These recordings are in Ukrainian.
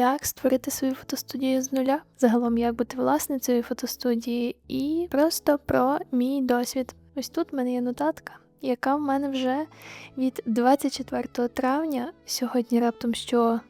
як створити свою фотостудію з нуля, загалом як бути власницею фотостудії, і просто про мій досвід. Ось тут в мене є нотатка, яка в мене вже від 24 травня, сьогодні раптом що.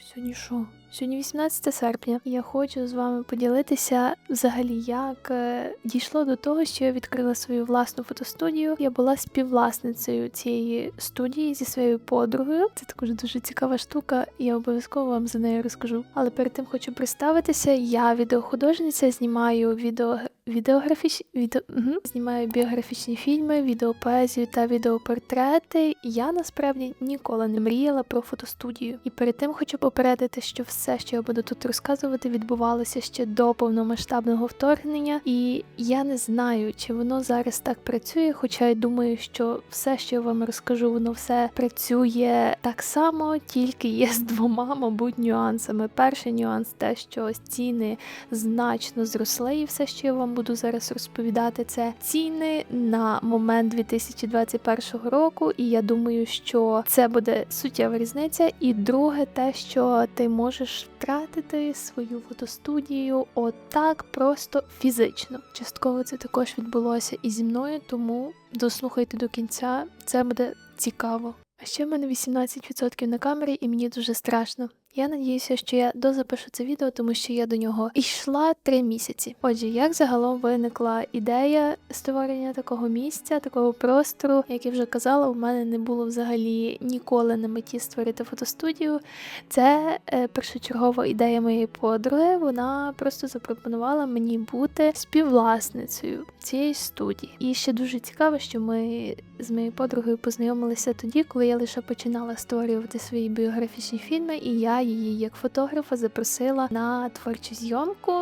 Сьогодні що? Сьогодні 18 серпня. Я хочу з вами поділитися взагалі, як е, дійшло до того, що я відкрила свою власну фотостудію. Я була співвласницею цієї студії зі своєю подругою. Це також дуже цікава штука. Я обов'язково вам за нею розкажу. Але перед тим хочу представитися. Я відеохудожниця, знімаю відео. Відеографіч... відео... Угу. знімаю біографічні фільми, відеопоезію та відеопортрети. Я насправді ніколи не мріяла про фотостудію. І перед тим хочу попередити, що все, що я буду тут розказувати, відбувалося ще до повномасштабного вторгнення, і я не знаю, чи воно зараз так працює. Хоча я думаю, що все, що я вам розкажу, воно все працює так само, тільки є з двома, мабуть, нюансами. Перший нюанс те, що ціни значно зросли, і все, що я вам буду зараз розповідати, це ціни на момент 2021 року. І я думаю, що це буде суттєва різниця. І друге, те, що ти можеш втратити свою фотостудію отак, просто фізично. Частково це також відбулося і зі мною, тому дослухайте до кінця, це буде цікаво. А ще в мене 18% на камері, і мені дуже страшно. Я надіюся, що я дозапишу це відео, тому що я до нього йшла три місяці. Отже, як загалом виникла ідея створення такого місця, такого простору, як я вже казала, у мене не було взагалі ніколи на меті створити фотостудію. Це е, першочергова ідея моєї подруги. Вона просто запропонувала мені бути співвласницею цієї студії. І ще дуже цікаво, що ми з моєю подругою познайомилися тоді, коли я лише починала створювати свої біографічні фільми, і я її як фотографа запросила на творчу зйомку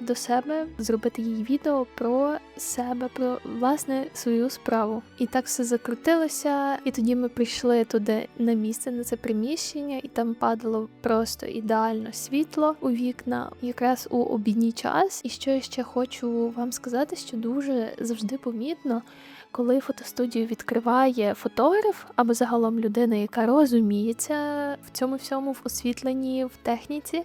до себе, зробити їй відео про себе, про власне свою справу. І так все закрутилося. І тоді ми прийшли туди на місце, на це приміщення, і там падало просто ідеально світло у вікна, якраз у обідній час. І що я ще хочу вам сказати, що дуже завжди помітно коли фотостудію відкриває фотограф або загалом людина, яка розуміється в цьому всьому в освітленні, в техніці,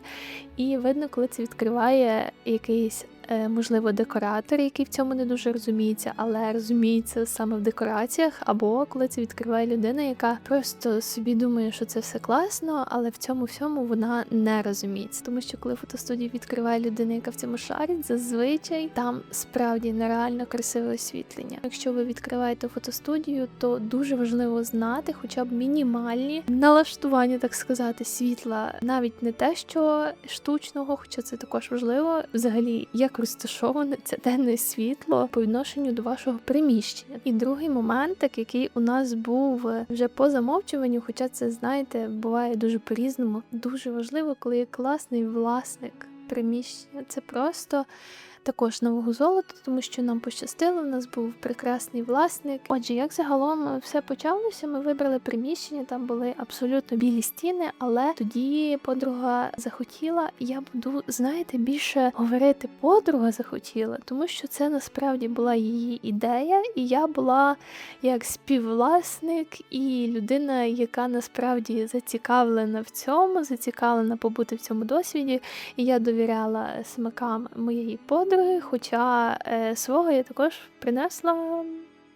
і видно, коли це відкриває якийсь можливо, декоратор, який в цьому не дуже розуміється, але розуміється саме в декораціях, або коли це відкриває людина, яка просто собі думає, що це все класно, але в цьому всьому вона не розуміється. Тому що коли фотостудію відкриває людина, яка в цьому шарить, зазвичай там справді нереально красиве освітлення. Якщо ви відкриваєте фотостудію, то дуже важливо знати, хоча б мінімальні налаштування, так сказати, світла, навіть не те, що штучного, хоча це також важливо, взагалі як розташоване це денне світло по відношенню до вашого приміщення. І другий момент, який у нас був вже по замовчуванню, хоча це, знаєте, буває дуже по-різному. Дуже важливо, коли є класний власник приміщення. Це просто також нового золота, тому що нам пощастило, у нас був прекрасний власник. Отже, як загалом все почалося, ми вибрали приміщення, там були абсолютно білі стіни, але тоді подруга захотіла, я буду, знаєте, більше говорити подруга захотіла, тому що це насправді була її ідея, і я була як співвласник і людина, яка насправді зацікавлена в цьому, зацікавлена побути в цьому досвіді, і я довіряла смакам моєї подруги подруги, хоча е, свого я також принесла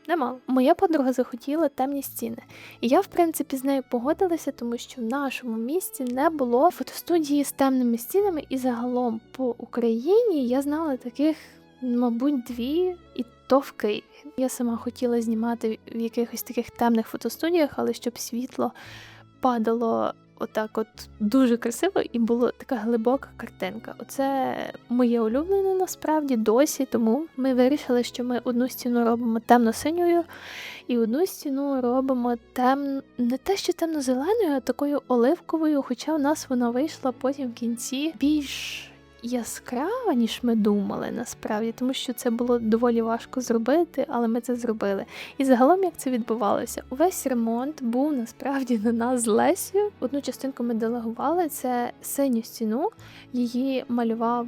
немало. Моя подруга захотіла темні стіни. І я, в принципі, з нею погодилася, тому що в нашому місті не було фотостудії з темними стінами, і загалом по Україні я знала таких, мабуть, дві, і то. Я сама хотіла знімати в якихось таких темних фотостудіях, але щоб світло падало отак от дуже красиво і була така глибока картинка. Оце моє улюблене насправді досі, тому ми вирішили, що ми одну стіну робимо темно-синьою, і одну стіну робимо тем... не те, що темно-зеленою, а такою оливковою, хоча у нас вона вийшла потім в кінці більш яскрава, ніж ми думали, насправді, тому що це було доволі важко зробити, але ми це зробили. І загалом, як це відбувалося, увесь ремонт був насправді на нас з Лесю. Одну частинку ми делегували це синю стіну. Її малював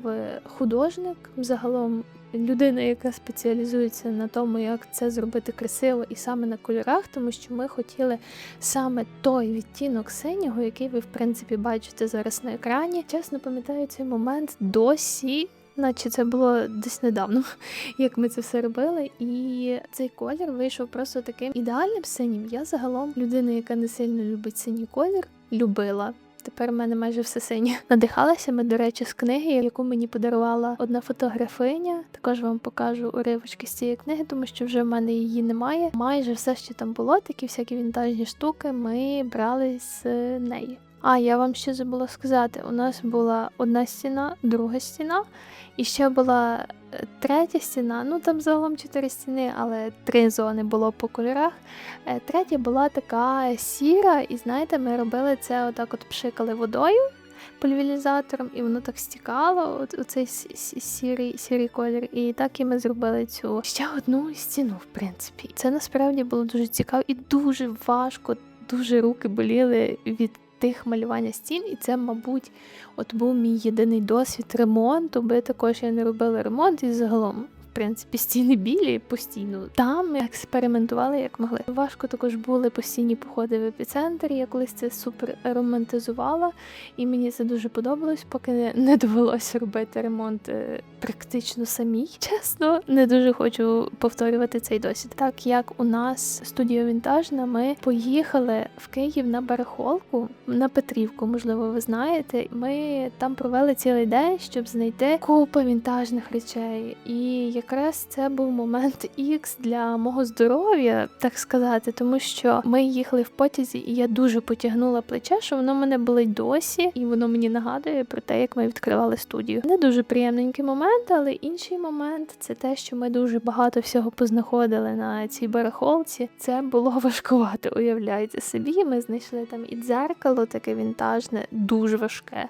художник. Загалом людина, яка спеціалізується на тому, як це зробити красиво і саме на кольорах, тому що ми хотіли саме той відтінок синього, який ви в принципі бачите зараз на екрані. Чесно пам'ятаю цей момент досі. Наче це було десь недавно, як ми це все робили, і цей колір вийшов просто таким ідеальним синім. Я загалом людина, яка не сильно любить синій колір, любила. Тепер в мене майже все синє. Надихалася ми, до речі, з книги, яку мені подарувала одна фотографиня. Також вам покажу уривочки з цієї книги, тому що вже в мене її немає. Майже все, що там було, такі всякі вінтажні штуки, ми брали з неї. А я вам ще забула сказати: у нас була одна стіна, друга стіна, і ще була е, третя стіна. Ну там загалом чотири стіни, але три зони було по кольорах. Е, Третя була така сіра, і знаєте, ми робили це отак, от пшикали водою. Пульверізатором, і воно так стікало, от оцей сірий сірий колір. І так і ми зробили цю ще одну стіну, в принципі. Це насправді було дуже цікаво і дуже важко, дуже руки боліли від тих малювання стін, і це, мабуть, от був мій єдиний досвід ремонту, бо також я не робила ремонт і загалом принципі, стіни білі постійно. Там експериментували як могли. Важко також були постійні походи в епіцентрі. Я колись це супер романтизувала, і мені це дуже подобалось, поки не довелося робити ремонт е, практично самій. Чесно, не дуже хочу повторювати цей досвід. Так як у нас студія вінтажна, ми поїхали в Київ на барахолку на Петрівку, можливо, ви знаєте. Ми там провели цілий день, щоб знайти купу вінтажних речей. І якраз це був момент ікс для мого здоров'я, так сказати, тому що ми їхали в потязі, і я дуже потягнула плече, що воно мене болить досі, і воно мені нагадує про те, як ми відкривали студію. Не дуже приємненький момент, але інший момент це те, що ми дуже багато всього познаходили на цій барахолці. Це було важкувато. Уявляєте собі. Ми знайшли там і дзеркало, таке вінтажне, дуже важке,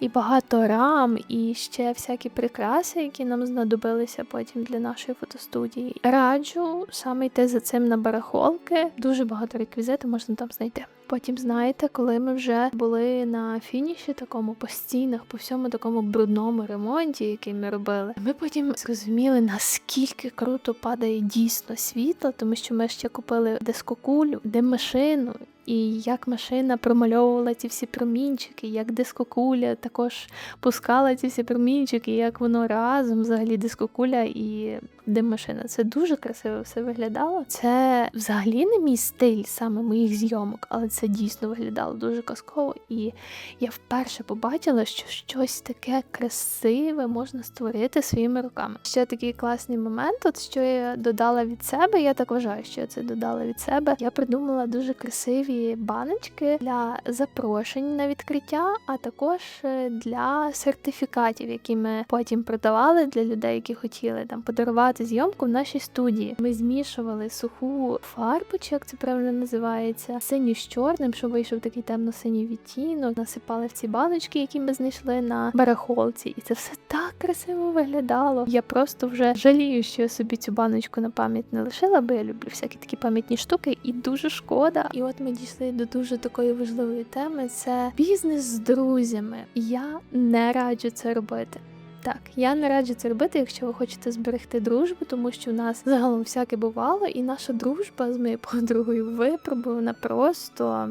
і багато рам, і ще всякі прикраси, які нам знадобилися потім потім для нашої фотостудії. Раджу саме йти за цим на барахолки. Дуже багато реквізиту можна там знайти. Потім, знаєте, коли ми вже були на фініші, такому по стінах, по всьому такому брудному ремонті, який ми робили, ми потім зрозуміли, наскільки круто падає дійсно світло, тому що ми ще купили дискокулю, де машину. І як машина промальовувала ці всі промінчики, як дискокуля також пускала ці всі промінчики, як воно разом взагалі дискокуля і дим-машина. Це дуже красиво все виглядало. Це взагалі не мій стиль саме моїх зйомок, але це дійсно виглядало дуже казково. І я вперше побачила, що щось таке красиве можна створити своїми руками. Ще такий класний момент, от що я додала від себе. Я так вважаю, що я це додала від себе. Я придумала дуже красиві баночки для запрошень на відкриття, а також е, для сертифікатів, які ми потім продавали для людей, які хотіли там подарувати зйомку в нашій студії. Ми змішували суху фарбу, чи як це правильно називається, синю з чорним, щоб вийшов такий темно-синій відтінок. Насипали в ці баночки, які ми знайшли на барахолці, і це все так красиво виглядало. Я просто вже жалію, що я собі цю баночку на пам'ять не лишила, бо я люблю всякі такі пам'ятні штуки, і дуже шкода. І от ми до дуже такої важливої теми: це бізнес з друзями. Я не раджу це робити. Так, я не раджу це робити, якщо ви хочете зберегти дружбу, тому що в нас загалом всяке бувало, і наша дружба з моєю подругою випробувана просто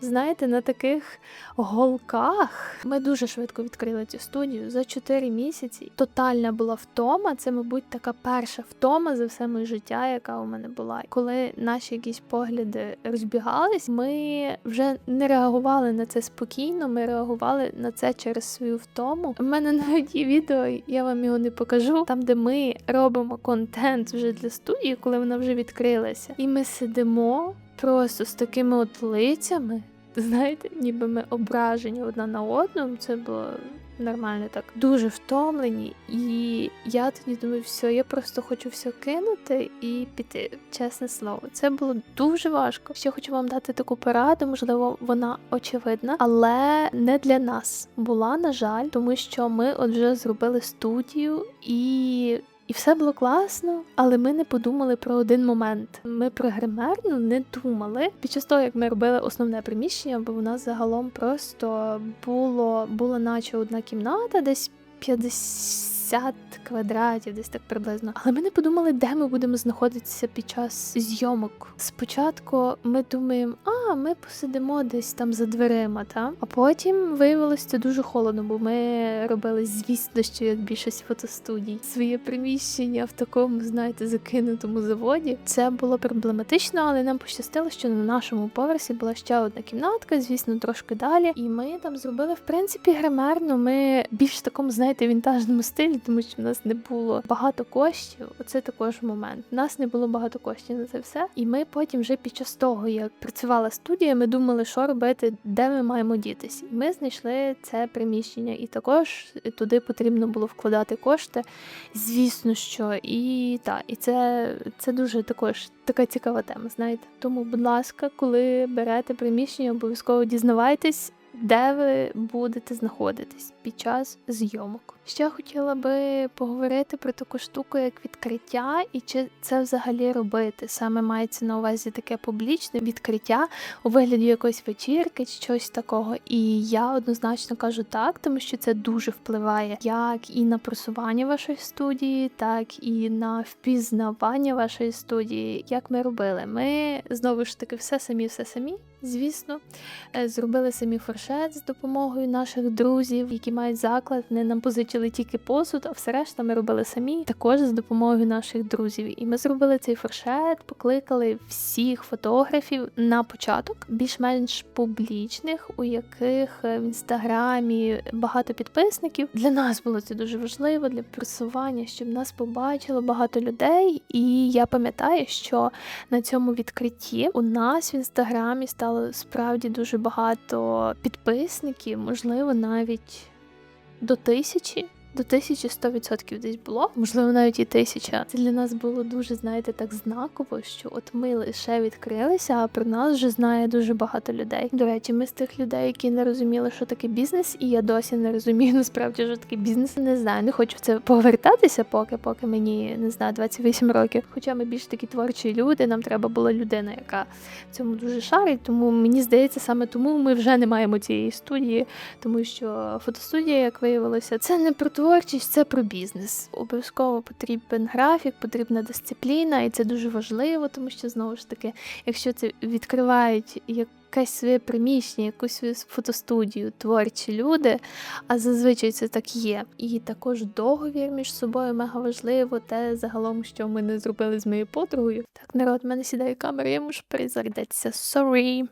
знаєте, на таких голках. Ми дуже швидко відкрили цю студію за 4 місяці. Тотальна була втома. Це, мабуть, така перша втома за все моє життя, яка у мене була. Коли наші якісь погляди розбігались, ми вже не реагували на це спокійно. Ми реагували на це через свою втому. У мене навіть є відео, я вам його не покажу. Там, де ми робимо контент вже для студії, коли вона вже відкрилася, і ми сидимо. Просто з такими от лицями, знаєте, ніби ми ображені одна на одну. Це було нормально так. Дуже втомлені. І я тоді думаю, все, я просто хочу все кинути і піти. Чесне слово, це було дуже важко. Ще хочу вам дати таку пораду, можливо, вона очевидна, але не для нас була, на жаль, тому що ми от вже зробили студію і. І все було класно, але ми не подумали про один момент. Ми про гримерну не думали. Під час того, як ми робили основне приміщення, бо у нас загалом просто було, було наче одна кімната, десь 50 50 квадратів, десь так приблизно. Але ми не подумали, де ми будемо знаходитися під час зйомок. Спочатку ми думаємо, а ми посидимо десь там за дверима, та а потім виявилося це дуже холодно, бо ми робили, звісно, що як більшість фотостудій своє приміщення в такому, знаєте, закинутому заводі. Це було проблематично, але нам пощастило, що на нашому поверсі була ще одна кімнатка, звісно, трошки далі. І ми там зробили в принципі гримерно. Ми більш в такому, знаєте, вінтажному стилі, тому що в нас не було багато коштів. Оце також момент. У нас не було багато коштів на це все. І ми потім, вже під час того, як працювала студія, ми думали, що робити, де ми маємо дітись. І ми знайшли це приміщення, і також туди потрібно було вкладати кошти. Звісно, що і та, і це, це дуже також така цікава тема. Знаєте. Тому, будь ласка, коли берете приміщення, обов'язково дізнавайтесь, де ви будете знаходитись під час зйомок. Ще хотіла би поговорити про таку штуку, як відкриття, і чи це взагалі робити. Саме мається на увазі таке публічне відкриття у вигляді якоїсь вечірки чи щось такого. І я однозначно кажу так, тому що це дуже впливає як і на просування вашої студії, так і на впізнавання вашої студії. Як ми робили? Ми знову ж таки все самі, все самі. Звісно, Е, зробили самі фуршет з допомогою наших друзів, які мають заклад. Вони нам позичили тільки посуд, а все решта ми робили самі, також з допомогою наших друзів. І ми зробили цей фуршет, покликали всіх фотографів на початок, більш-менш публічних, у яких в інстаграмі багато підписників. Для нас було це дуже важливо для просування, щоб нас побачило багато людей. І я пам'ятаю, що на цьому відкритті у нас в інстаграмі стало справді дуже багато підписників, можливо, навіть до тисячі. До тисячі сто відсотків десь було, можливо, навіть і тисяча. Це для нас було дуже, знаєте, так знаково, що от ми лише відкрилися, а про нас вже знає дуже багато людей. До речі, ми з тих людей, які не розуміли, що таке бізнес, і я досі не розумію насправді, що таке бізнес. Не знаю, не хочу в це повертатися, поки поки мені не знаю 28 років. Хоча ми більш такі творчі люди, нам треба була людина, яка в цьому дуже шарить. Тому мені здається, саме тому ми вже не маємо цієї студії, тому що фотостудія, як виявилося, це не про творчість, це про бізнес. Обов'язково потрібен графік, потрібна дисципліна, і це дуже важливо, тому що знову ж таки, якщо це відкривають якесь своє приміщення, якусь свою фотостудію, творчі люди, а зазвичай це так є. І також договір між собою мега важливо, те загалом, що ми не зробили з моєю подругою. Так, народ, в мене сідає камера, я можу перезарядитися. Sorry.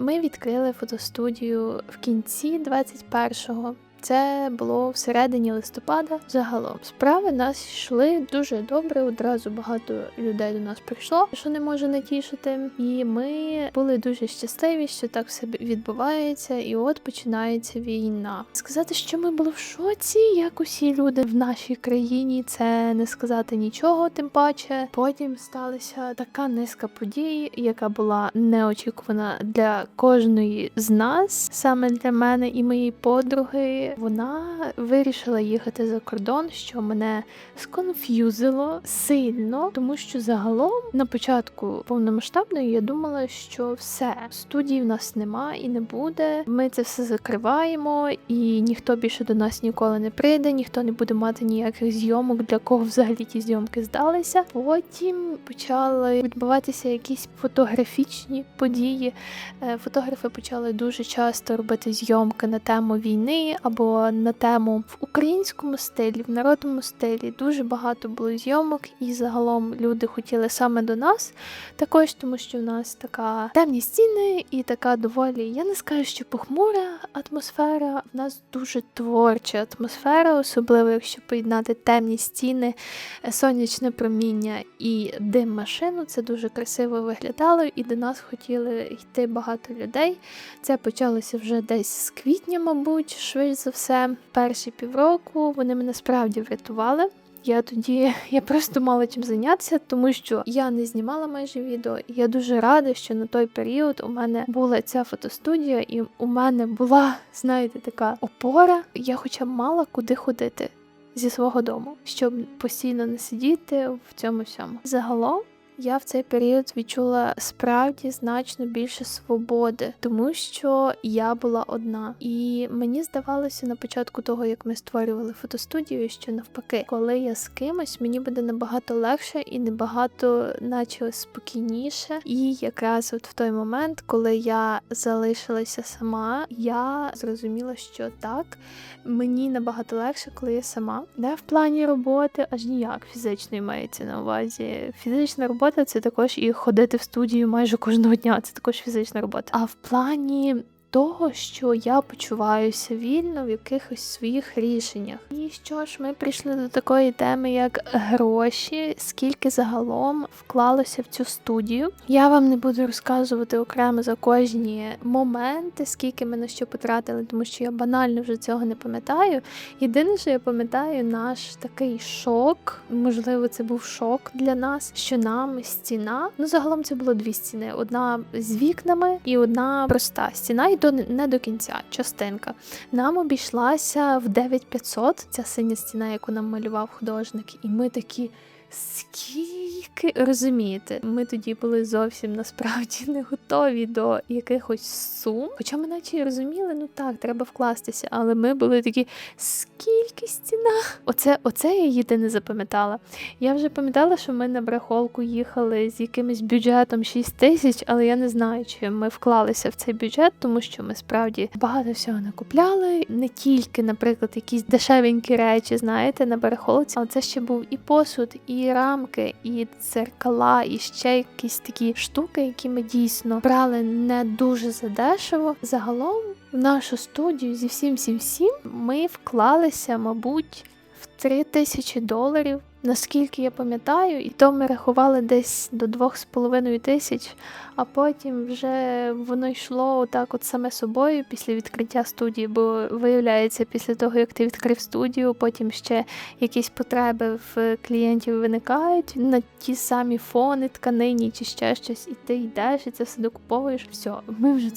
Ми відкрили фотостудію в кінці 21-го. Це було всередині листопада. Загалом справи нас йшли дуже добре. Одразу багато людей до нас прийшло, що не може не тішити. І ми були дуже щасливі, що так все відбувається, і от починається війна. Сказати, що ми були в шоці, як усі люди в нашій країні, це не сказати нічого, тим паче. Потім сталася така низка подій, яка була неочікувана для кожної з нас, саме для мене і моєї подруги. Вона вирішила їхати за кордон, що мене сконф'юзило сильно, тому що загалом на початку повномасштабної я думала, що все студії в нас нема і не буде. Ми це все закриваємо, і ніхто більше до нас ніколи не прийде, ніхто не буде мати ніяких зйомок, для кого взагалі ті зйомки здалися. Потім почали відбуватися якісь фотографічні події. Е, Фотографи почали дуже часто робити зйомки на тему війни або на тему в українському стилі, в народному стилі. Дуже багато було зйомок, і загалом люди хотіли саме до нас. Також тому, що в нас така темні стіни і така доволі, я не скажу, що похмура атмосфера. В нас дуже творча атмосфера, особливо якщо поєднати темні стіни, е, сонячне проміння і дим машину. Це дуже красиво виглядало, і до нас хотіли йти багато людей. Це почалося вже десь з квітня, мабуть, швидше за все. Перші півроку вони мене справді врятували. Я тоді я просто мала чим зайнятися, тому що я не знімала майже відео. І я дуже рада, що на той період у мене була ця фотостудія, і у мене була, знаєте, така опора. Я хоча б мала куди ходити зі свого дому, щоб постійно не сидіти в цьому всьому. Загалом я в цей період відчула справді значно більше свободи, тому що я була одна. І мені здавалося на початку того, як ми створювали фотостудію, що навпаки, коли я з кимось, мені буде набагато легше і набагато, наче спокійніше. І якраз от в той момент, коли я залишилася сама, я зрозуміла, що так мені набагато легше, коли я сама. Не в плані роботи, аж ніяк фізичної мається на увазі. Фізична робота це також і ходити в студію майже кожного дня. Це також фізична робота. А в плані того, що я почуваюся вільно в якихось своїх рішеннях. І що ж, ми прийшли до такої теми, як гроші, скільки загалом вклалося в цю студію. Я вам не буду розказувати окремо за кожні моменти, скільки ми на що потратили, тому що я банально вже цього не пам'ятаю. Єдине, що я пам'ятаю, наш такий шок, можливо, це був шок для нас, що нам стіна. Ну, загалом це було дві стіни: одна з вікнами і одна проста стіна до не до кінця частинка. Нам обійшлася в 9500 ця синя стіна, яку нам малював художник, і ми такі. Скільки розумієте, ми тоді були зовсім насправді не готові до якихось сум. Хоча ми наче й розуміли, ну так, треба вкластися, але ми були такі, скільки стіна? Оце, оце я єдине запам'ятала. Я вже пам'ятала, що ми на брахолку їхали з якимось бюджетом 6 тисяч, але я не знаю, чи ми вклалися в цей бюджет, тому що ми справді багато всього накупляли. Не тільки, наприклад, якісь дешевенькі речі, знаєте, на барахолці, але це ще був і посуд, і і рамки, і дзеркала, і ще якісь такі штуки, які ми дійсно брали не дуже задешево. Загалом в нашу студію зі всім всім всім ми вклалися, мабуть, в 3 тисячі доларів. Наскільки я пам'ятаю, і то ми рахували десь до 2,5 тисяч, а потім вже воно йшло отак, от саме собою після відкриття студії. Бо виявляється, після того як ти відкрив студію, потім ще якісь потреби в клієнтів виникають на ті самі фони, тканині чи ще щось, і ти йдеш і це все докуповуєш. Все, ми вже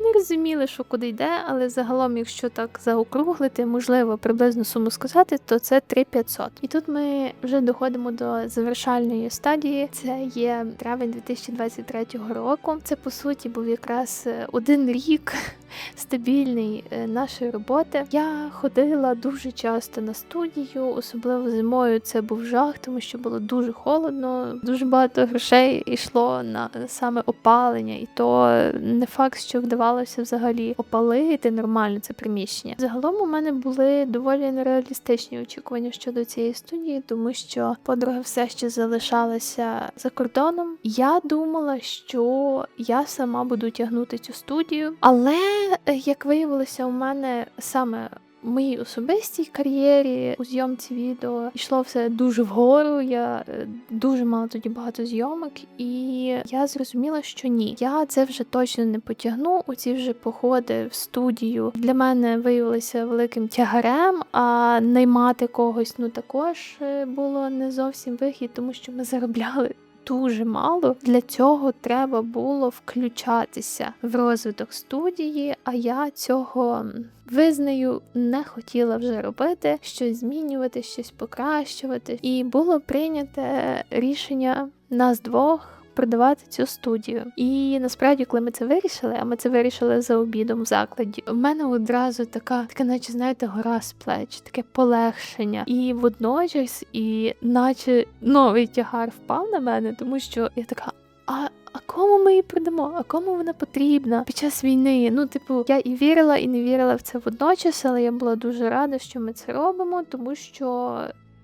не розуміли, що куди йде, але загалом, якщо так заокруглити, можливо, приблизну суму сказати, то це 3500. І тут ми вже доходимо до завершальної стадії. Це є травень 2023 року. Це по суті був якраз е, один рік стабільний е, нашої роботи. Я ходила дуже часто на студію, особливо зимою це був жах, тому що було дуже холодно, дуже багато грошей йшло на саме опалення, і то не факт, що вдавалося взагалі опалити нормально це приміщення. Загалом у мене були доволі нереалістичні очікування щодо цієї студії, тому що подруга все ще залишалася за кордоном. Я думала, що я сама буду тягнути цю студію, але як виявилося, у мене саме моїй особистій кар'єрі у зйомці відео йшло все дуже вгору. Я е, дуже мала тоді багато зйомок, і я зрозуміла, що ні, я це вже точно не потягну. Оці вже походи в студію для мене виявилися великим тягарем. А наймати когось ну також е, було не зовсім вихід, тому що ми заробляли дуже мало. Для цього треба було включатися в розвиток студії, а я цього визнаю не хотіла вже робити, щось змінювати, щось покращувати. І було прийнято рішення нас двох продавати цю студію. І насправді, коли ми це вирішили, а ми це вирішили за обідом в закладі. У мене одразу така, така, наче знаєте, гора з плеч, таке полегшення. І водночас, і наче новий тягар впав на мене, тому що я така. А а кому ми її продамо? А кому вона потрібна під час війни? Ну, типу, я і вірила, і не вірила в це водночас, але я була дуже рада, що ми це робимо, тому що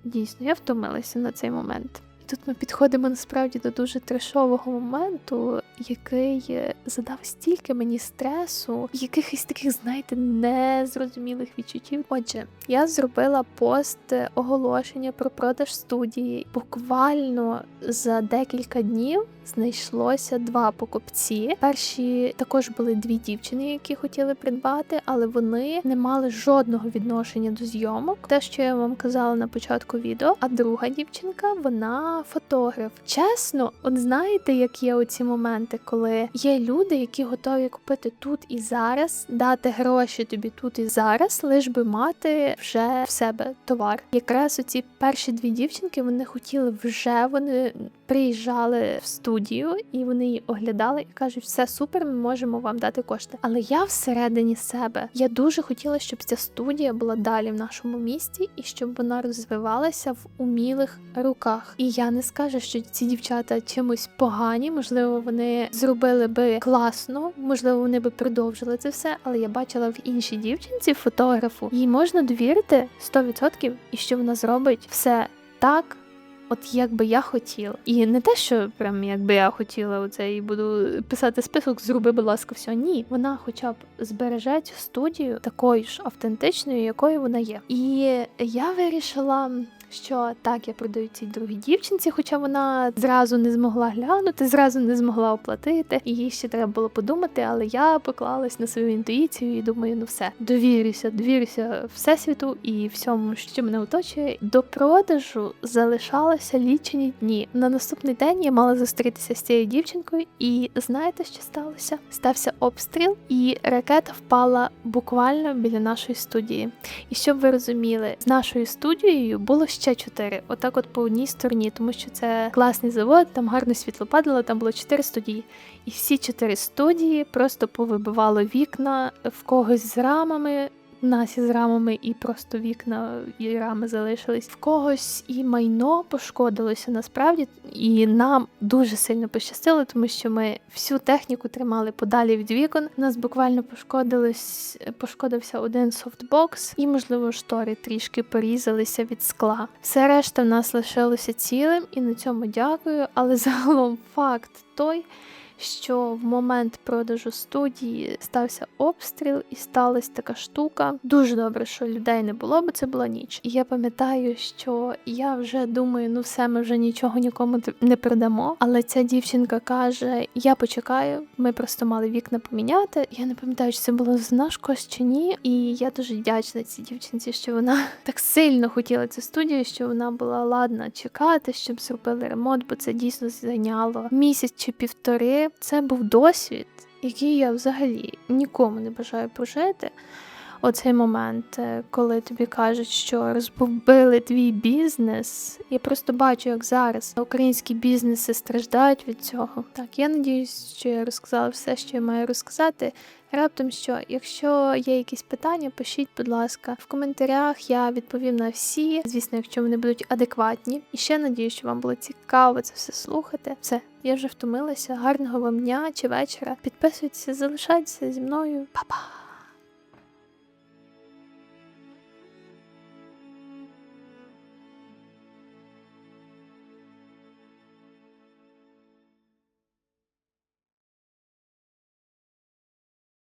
дійсно я втомилася на цей момент. Тут ми підходимо насправді до дуже трешового моменту, який е, задав стільки мені стресу, якихось таких, знаєте, незрозумілих відчуттів. Отже, я зробила пост оголошення про продаж студії буквально за декілька днів знайшлося два покупці. Перші також були дві дівчини, які хотіли придбати, але вони не мали жодного відношення до зйомок. Те, що я вам казала на початку відео. А друга дівчинка, вона фотограф. Чесно, от знаєте, як є оці моменти, коли є люди, які готові купити тут і зараз, дати гроші тобі тут і зараз, лиш би мати вже в себе товар. Якраз оці перші дві дівчинки вони хотіли вже вони приїжджали в студію і вони її оглядали і кажуть, все супер, ми можемо вам дати кошти. Але я всередині себе я дуже хотіла, щоб ця студія була далі в нашому місті і щоб вона розвивалася в умілих руках. І я не скажу, що ці дівчата чимось погані, можливо, вони зробили би класно, можливо, вони би продовжили це все. Але я бачила в іншій дівчинці фотографу, їй можна довірити 100% і що вона зробить все так. От як би я хотіла. І не те, що прям якби я хотіла оце і буду писати список, зроби, будь ласка, все. Ні, вона хоча б збереже цю студію такою ж автентичною, якою вона є. І я вирішила. Що так, я продаю цій другій дівчинці, хоча вона зразу не змогла глянути, зразу не змогла оплатити. Їй ще треба було подумати, але я поклалась на свою інтуїцію і думаю, ну все, довірюся, довірюся всесвіту і всьому, що мене оточує. До продажу залишалося лічені дні. На наступний день я мала зустрітися з цією дівчинкою, і знаєте, що сталося? Стався обстріл, і ракета впала буквально біля нашої студії. І щоб ви розуміли, з нашою студією було ще чотири, отак, от по одній стороні, тому що це класний завод, там гарно світло падало, там було чотири студії. І всі чотири студії просто повибивало вікна в когось з рамами. Нас із рамами і просто вікна і рами залишились. В когось і майно пошкодилося насправді, і нам дуже сильно пощастило, тому що ми всю техніку тримали подалі від вікон. У нас буквально пошкодилось, пошкодився один софтбокс, і, можливо, штори трішки порізалися від скла. Все решта в нас лишилося цілим, і на цьому дякую. Але загалом факт той що в момент продажу студії стався обстріл і сталася така штука. Дуже добре, що людей не було, бо це була ніч. І я пам'ятаю, що я вже думаю, ну все, ми вже нічого нікому не продамо. Але ця дівчинка каже: Я почекаю, ми просто мали вікна поміняти. Я не пам'ятаю, чи це було з наш чи ні. І я дуже вдячна цій дівчинці, що вона так сильно хотіла цю студію, що вона була ладна чекати, щоб зробили ремонт, бо це дійсно зайняло місяць чи півтори. Це був досвід, який я взагалі нікому не бажаю прожити. Оцей момент, е, коли тобі кажуть, що розбомбили твій бізнес. Я просто бачу, як зараз українські бізнеси страждають від цього. Так, я надіюсь, що я розказала все, що я маю розказати. Раптом що, якщо є якісь питання, пишіть, будь ласка, в коментарях я відповім на всі. Звісно, якщо вони будуть адекватні. І ще надію, що вам було цікаво це все слухати. Все, я вже втомилася. Гарного вам дня чи вечора. Підписуйтесь, залишайтеся зі мною. Па-па!